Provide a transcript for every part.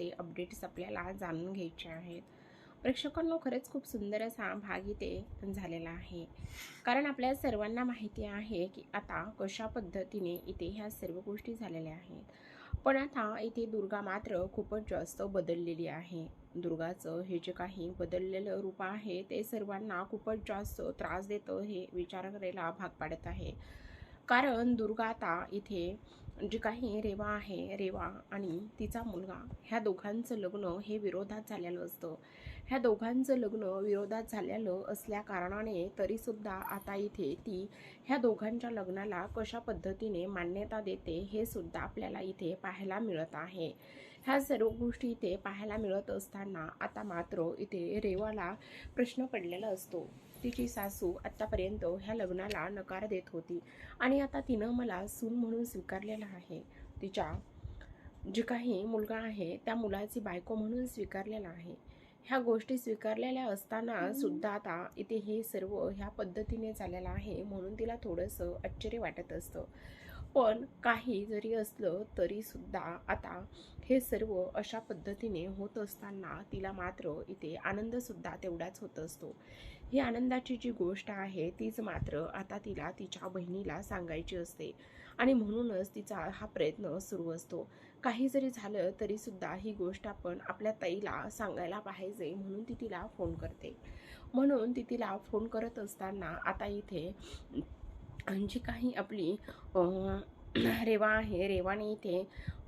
असे अपडेट्स आपल्याला जाणून घ्यायचे आहेत. प्रेक्षकांनो खरंच खूप सुंदर असा भाग इथे झालेला आहे. कारण आपल्या सर्वांना माहिती आहे की आता कशा पद्धतीने इथे ह्या सर्व गोष्टी झालेल्या आहेत. पण आता इथे दुर्गा मात्र खूपच जास्त बदललेली आहे. दुर्गाचं हे जे काही बदललेलं रूप आहे ते सर्वांना खूपच जास्त त्रास देतं हे विचार करायला भाग पाडत आहे. कारण दुर्गा आता इथे जी काही रेवा आहे रेवा आणि तिचा मुलगा ह्या दोघांचं लग्न हे विरोधात झालेलं असतं. ह्या दोघांचं लग्न विरोधात झालेलं असल्या कारणाने तरीसुद्धा आता इथे ती ह्या दोघांच्या लग्नाला कशा पद्धतीने मान्यता देते हे सुद्धा आपल्याला इथे पाहायला मिळत आहे. ह्या सर्व गोष्टी इथे पाहायला मिळत असताना आता मात्र इथे रेवाला प्रश्न पडलेला असतो. तिची सासू आत्तापर्यंत ह्या लग्नाला नकार देत होती. आणि आता तिनं मला सून म्हणून स्वीकारलेलं आहे. तिच्या जे काही मुलगा आहे त्या मुलाची बायको म्हणून स्वीकारलेला आहे. ह्या गोष्टी स्वीकारलेल्या असताना सुद्धा आता इथे हे सर्व ह्या पद्धतीने झालेलं आहे म्हणून तिला थोडंसं आश्चर्य वाटत असतं. पण काही जरी असलं तरीसुद्धा आता हे सर्व अशा पद्धतीने होत असताना तिला मात्र इथे आनंदसुद्धा तेवढाच होत असतो. ही आनंदाची जी गोष्ट आहे तीच मात्र आता तिला तिच्या बहिणीला सांगायची असते आणि म्हणूनच तिचा हा प्रयत्न सुरू असतो. काही जरी झालं तरीसुद्धा ही गोष्ट आपण आपल्या ताईला सांगायला पाहिजे म्हणून ती तिला फोन करते. म्हणून ती तिला फोन करत असताना आता इथे जी काही आपली रेवा आहे रेवाने इथे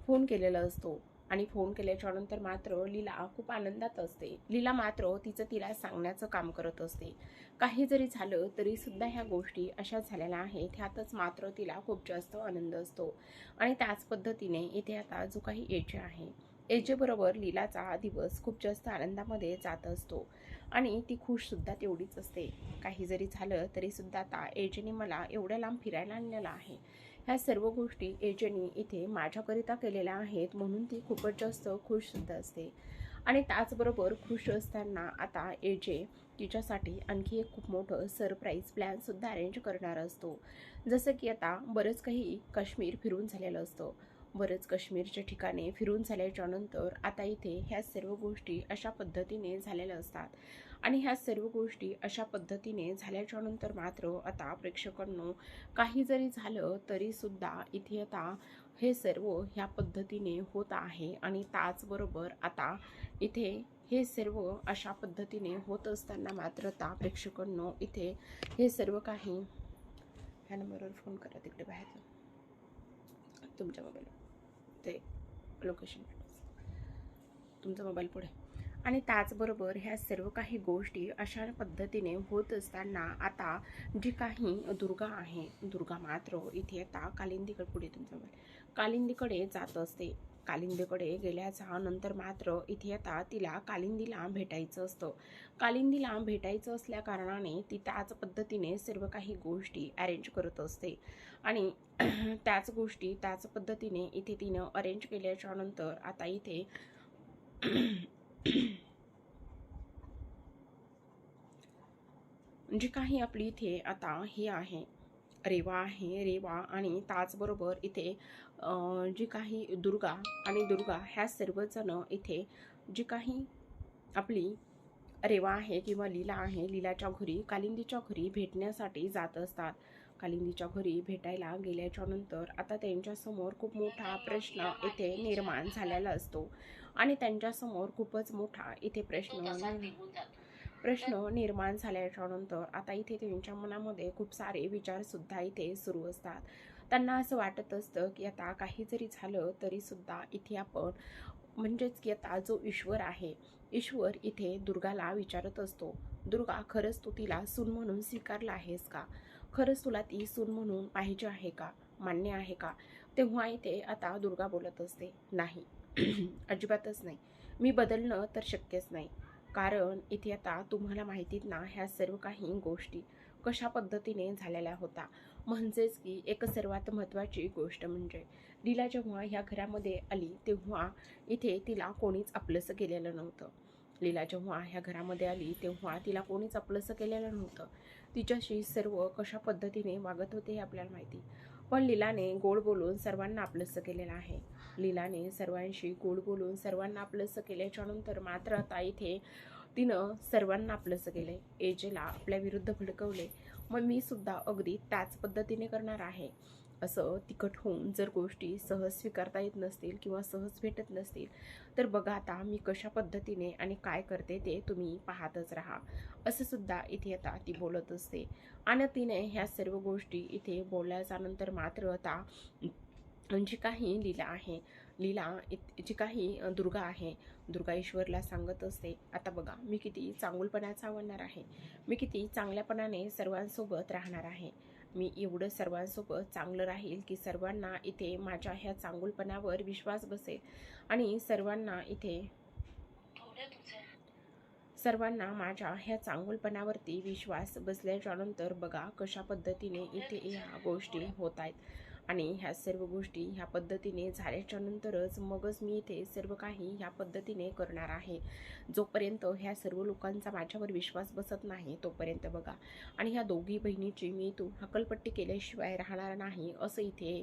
फोन केलेला असतो. आणि फोन केल्याच्यानंतर मात्र लीला खूप आनंदात असते. लीला मात्र तिचं तिला सांगण्याचं काम करत असते. काही जरी झालं तरी सुद्धा ह्या गोष्टी अशा झालेल्या आहेत. ह्यातच मात्र तिला खूप जास्त आनंद असतो. आणि त्याच पद्धतीने इथे आता जो काही एज आहे एजेबरोबर लीलाचा दिवस खूप जास्त आनंदामध्ये जात असतो. आणि ती खुशसुद्धा तेवढीच असते. काही जरी झालं तरीसुद्धा आता एजनी मला एवढ्या लांब फिरायला आणलेला आहे. ह्या सर्व गोष्टी एजनी इथे माझ्याकरिता केलेल्या आहेत म्हणून ती खूपच जास्त खुशसुद्धा असते. आणि त्याचबरोबर खुश असताना आता एजे तिच्यासाठी आणखी एक खूप मोठं सरप्राईज प्लॅनसुद्धा अरेंज करणार असतो. जसं की आता बरंच काही काश्मीर फिरून झालेलं असतं. बरंच काश्मीरच्या ठिकाणी फिरून झाल्याच्यानंतर आता इथे ह्या सर्व गोष्टी अशा पद्धतीने झालेल्या असतात. आणि ह्या सर्व गोष्टी अशा पद्धतीने झाल्याच्यानंतर मात्र आता प्रेक्षकांनो काही जरी झालं तरीसुद्धा इथे आता हे सर्व ह्या पद्धतीने होत आहे आणि त्याचबरोबर आता इथे हे सर्व अशा पद्धतीने होत असताना मात्र आता प्रेक्षकांनो इथे हे सर्व काही ह्या नंबरवर फोन करा तिकडे बाहेर तुमच्या मोबाईलवर. ते लोकेशन तुमचा मोबाईल पुढे. आणि त्याचबरोबर ह्या सर्व काही गोष्टी अशा पद्धतीने होत असताना आता जी काही दुर्गा आहे दुर्गा मात्र इथे आता कालिंदीकडे पुढे तुमचा मोबाईल कालिंदीकडे जात असते. कालिंदीकडे गेल्याचा नंतर मात्र इथे आता तिला कालिंदीला भेटायचं असतं. कालिंदीला भेटायचं असल्या कारणाने ती त्याच पद्धतीने सर्व काही गोष्टी अरेंज करत असते. आणि त्याच गोष्टी त्याच पद्धतीने इथे तिनं अरेंज केल्याच्यानंतर आता इथे जी म्हणजे काही आपली इथे आता ही आहे रेवा आहे रेवा आणि त्याचबरोबर इथे जी काही दुर्गा आणि दुर्गा ह्या सर्वजण इथे जी काही आपली रेवा आहे किंवा लीला आहे लीलाच्या घरी कालिंदीच्या घरी भेटण्यासाठी जात असतात. कालिंदीच्या घरी भेटायला गेल्याच्यानंतर आता त्यांच्यासमोर खूप मोठा प्रश्न इथे निर्माण झालेला असतो. आणि त्यांच्यासमोर खूपच मोठा इथे प्रश्न प्रश्न निर्माण झाल्याच्यानंतर आता इथे त्यांच्या मनामध्ये खूप सारे विचारसुद्धा इथे सुरू असतात. त्यांना असं वाटत असतं की आता काही जरी झालं तरीसुद्धा इथे आपण म्हणजेच की आता जो ईश्वर आहे ईश्वर इथे दुर्गाला विचारत असतो. दुर्गा खरंच तू तिला सून म्हणून स्वीकारला आहेस का? खरंच तुला ती सून म्हणून पाहिजे आहे का? मान्य आहे का? तेव्हा इथे आता दुर्गा बोलत असते नाही अजिबातच नाही. मी बदलणं तर शक्यच नाही. कारण इथे आता तुम्हाला माहितीत ना ह्या सर्व काही गोष्टी कशा पद्धतीने झालेल्या होता. म्हणजेच की एक सर्वात महत्त्वाची गोष्ट म्हणजे लीला जेव्हा ह्या घरामध्ये आली तेव्हा इथे तिला कोणीच आपलंसं केलेलं नव्हतं. लीला जेव्हा ह्या घरामध्ये आली तेव्हा तिला कोणीच आपलंसं केलेलं नव्हतं. तिच्याशी सर्व कशा पद्धतीने वागत होते हे आपल्याला माहिती. पण लीलाने गोड बोलून सर्वांना आपलंसं केलेलं आहे. लीलाने सर्वांशी गोड बोलून सर्वांना आपलंसं केल्याच्यानंतर मात्र आता इथे तिनं सर्वांना आपलंसं केलंय. एजेला आपल्या विरुद्ध भडकवले. मग मी सुद्धा अगदी त्याच पद्धतीने करणार आहे. असं तिखट होऊन जर गोष्टी सहज स्वीकारता येत नसतील किंवा सहज भेटत नसतील तर बघा आता मी कशा पद्धतीने आणि काय करते ते तुम्ही पाहतच राहा. असं सुद्धा इथे आता ती बोलत असते. आणि तिने ह्या सर्व गोष्टी इथे बोलल्याच्या नंतर मात्र आता जी काही लीला आहे लीला जी काही दुर्गा आहे दुर्गा ईश्वरला सांगत असते आता बघा मी किती चांगुलपणाचा आवडणार आहे. मी किती चांगल्यापणाने सर्वांसोबत राहणार आहे. मी एवढं सर्वांसोबत चांगलं राहील की सर्वांना इथे माझ्या ह्या चांगुलपणावर विश्वास बसेल आणि सर्वांना इथे सर्वांना माझ्या ह्या चांगुलपणावरती विश्वास बसल्याच्या नंतर बघा कशा पद्धतीने इथे ह्या गोष्टी होत आहेत. आणि ह्या सर्व गोष्टी ह्या पद्धतीने झाल्याच्या नंतरच मगच मी इथे सर्व काही ह्या पद्धतीने करणार आहे. जोपर्यंत ह्या सर्व लोकांचा माझ्यावर विश्वास बसत नाही तोपर्यंत बघा. आणि ह्या दोघी बहिणीची मी इथून हकलपट्टी केल्याशिवाय राहणार नाही असं इथे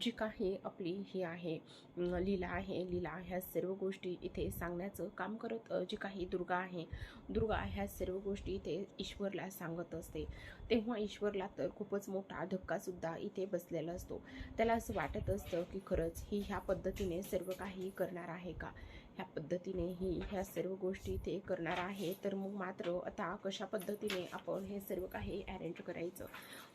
जी काही आपली ही आहे लीला आहे. लीला ह्या सर्व गोष्टी इथे सांगण्याचं काम करत जी काही दुर्गा आहे दुर्गा ह्या सर्व गोष्टी इथे ईश्वरला सांगत असते. तेव्हा ईश्वरला तर खूपच मोठा धक्कासुद्धा इथे बसलेला असतो. त्याला असं वाटत असतं की खरंच ही ह्या पद्धतीने सर्व काही करणार आहे का? ह्या पद्धतीने ही ह्या सर्व गोष्टी ते करणार आहे. तर मग मात्र आता कशा पद्धतीने आपण हे सर्व काही अरेंज करायचं?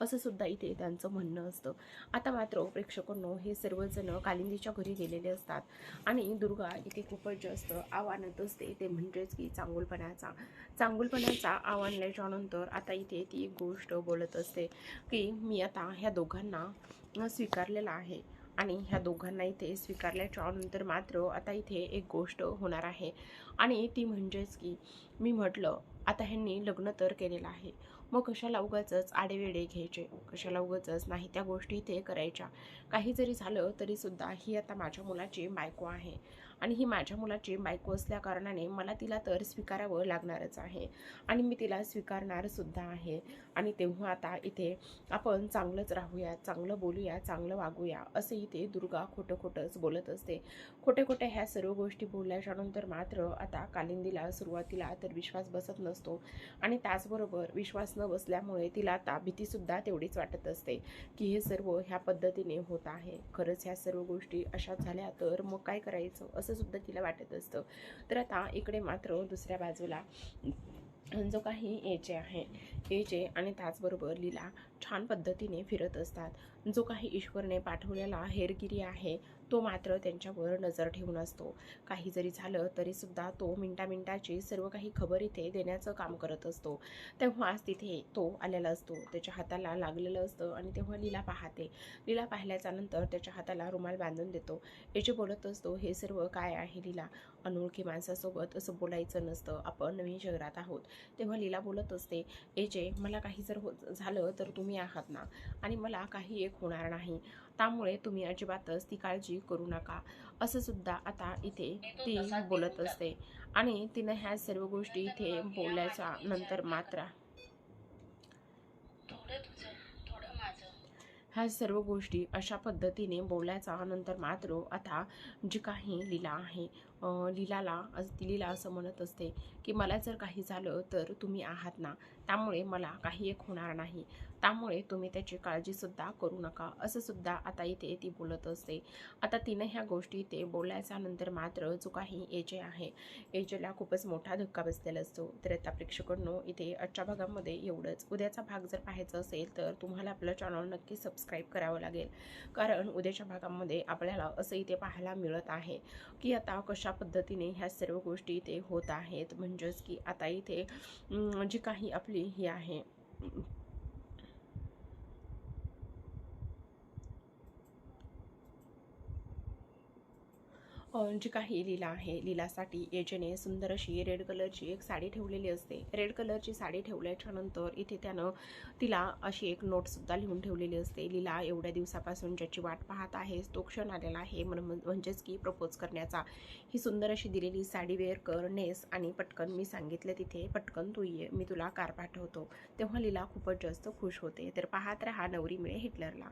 असं सुद्धा इथे त्यांचं म्हणणं असतं. आता मात्र प्रेक्षकांनो हे सर्वजण कालिंदीच्या घरी गेलेले असतात. आणि दुर्गा इथे खूपच जास्त आव्हानत असते. ते म्हणजेच की चांगुलपणाचा. चांगुलपणाचा आव्हानल्याच्या नंतर आता इथे ती एक गोष्ट बोलत असते की मी आता ह्या दोघांना स्वीकारलेला आहे. आणि ह्या दोघांना इथे स्वीकारल्याच्या नंतर मात्र आता इथे एक गोष्ट होणार आहे. आणि ती म्हणजेच की मी म्हटलं आता ह्यांनी लग्न तर केलेलं आहे. मग कशाला उगाचच आडेवेडे घ्यायचे? कशाला उगाचच नाही त्या गोष्टी इथे करायच्या. काही जरी झालं तरीसुद्धा ही आता माझ्या मुलाची बायको आहे. आणि ही माझ्या मुलाची बायको असल्या कारणाने मला तिला तर स्वीकारावं लागणारच आहे. आणि मी तिला स्वीकारणार सुद्धा आहे. आणि तेव्हा आता इथे आपण चांगलंच राहूया चांगलं बोलूया चांगलं वागूया असं इथे दुर्गा खोटं खोटंच बोलत असते. खोटे खोटे ह्या सर्व गोष्टी बोलल्याच्यानंतर मात्र आता कालिंदीला सुरुवातीला तर विश्वास बसत नसतो. आणि त्याचबरोबर विश्वास न बसल्यामुळे तिला आता भीतीसुद्धा तेवढीच वाटत असते की हे सर्व ह्या पद्धतीने होत आहे. खरंच ह्या सर्व गोष्टी अशाच झाल्या तर मग काय करायचं? असं असं सुद्धा तिला वाटत असतं. तर आता इकडे मात्र दुसऱ्या बाजूला जो काही एजे आहे एजे आणि त्याचबरोबर लीला छान पद्धतीने फिरत असतात. जो काही ईश्वरने पाठवलेला हेरगिरी आहे तो मात्र त्यांच्यावर नजर ठेवून असतो. काही जरी झालं तरीसुद्धा तो मिनटा मिनटाची सर्व काही खबर इथे देण्याचं काम करत असतो. तेव्हाच तिथे तो आलेला असतो. त्याच्या हाताला लागलेलं असतं आणि तेव्हा लीला पाहते. लीला पाहिल्याच्या नंतर त्याच्या हाताला रुमाल बांधून देतो. याचे बोलत असतो हे सर्व काय आहे लीला? अनोळखी माणसासोबत असं बोलायचं नसतं. आपण नवीन शहरात आहोत. तेव्हा लीला बोलत असते एजे मला काही जर हो झालं तर तुम्ही आहात ना? आणि मला काही एक होणार नाही. त्यामुळे तुम्ही अजिबातच ती काळजी करू नका. असं सुद्धा आता इथे ती बोलत असते. आणि तिनं ह्या सर्व गोष्टी इथे बोलल्याच्या नंतर मात्र ह्या सर्व गोष्टी अशा पद्धतीने बोलायचा नंतर मात्र आता जी काही लीला आहे लीलाला लीला असं म्हणत असते की मला जर काही झालं तर तुम्ही आहात ना त्यामुळे मला काही एक होणार नाही. त्यामुळे तुम्ही त्याची काळजीसुद्धा करू नका. असंसुद्धा आता इथे ती बोलत असते. आता तिनं ह्या गोष्टी इथे बोलायचा नंतर मात्र जो काही एजे आहे एजेला खूपच मोठा धक्का बसलेला असतो. तर आता प्रेक्षकांनो इथे आजच्या भागामध्ये एवढंच. उद्याचा भाग जर पाहायचा असेल तर तुम्हाला आपलं चॅनल नक्की सबस्क्राईब करावं लागेल. कारण उद्याच्या भागामध्ये आपल्याला असं इथे पाहायला मिळत आहे की आता कशा पद्धतीने ह्या सर्व गोष्टी इथे होत आहेत. म्हणजेच की आता इथे जी काही आपली ही आहे जी काही लीला आहे. लीलासाठी एजेने सुंदर अशी रेड कलरची एक साडी ठेवलेली असते. रेड कलरची साडी ठेवल्याच्या नंतर इथे त्यानं तिला अशी एक नोटसुद्धा लिहून ठेवलेली असते. लीला एवढ्या दिवसापासून ज्याची वाट पाहत आहे तो क्षण आलेला आहे. म्हणजेच की प्रपोज करण्याचा. ही सुंदर अशी दिलेली साडी वेअर कर नेस आणि पटकन मी सांगितलं तिथे पटकन तू ये मी तुला कार पाठवतो. तेव्हा लीला खूपच जास्त खुश होते. तर पाहत राहा नवरी मिळे हिटलरला.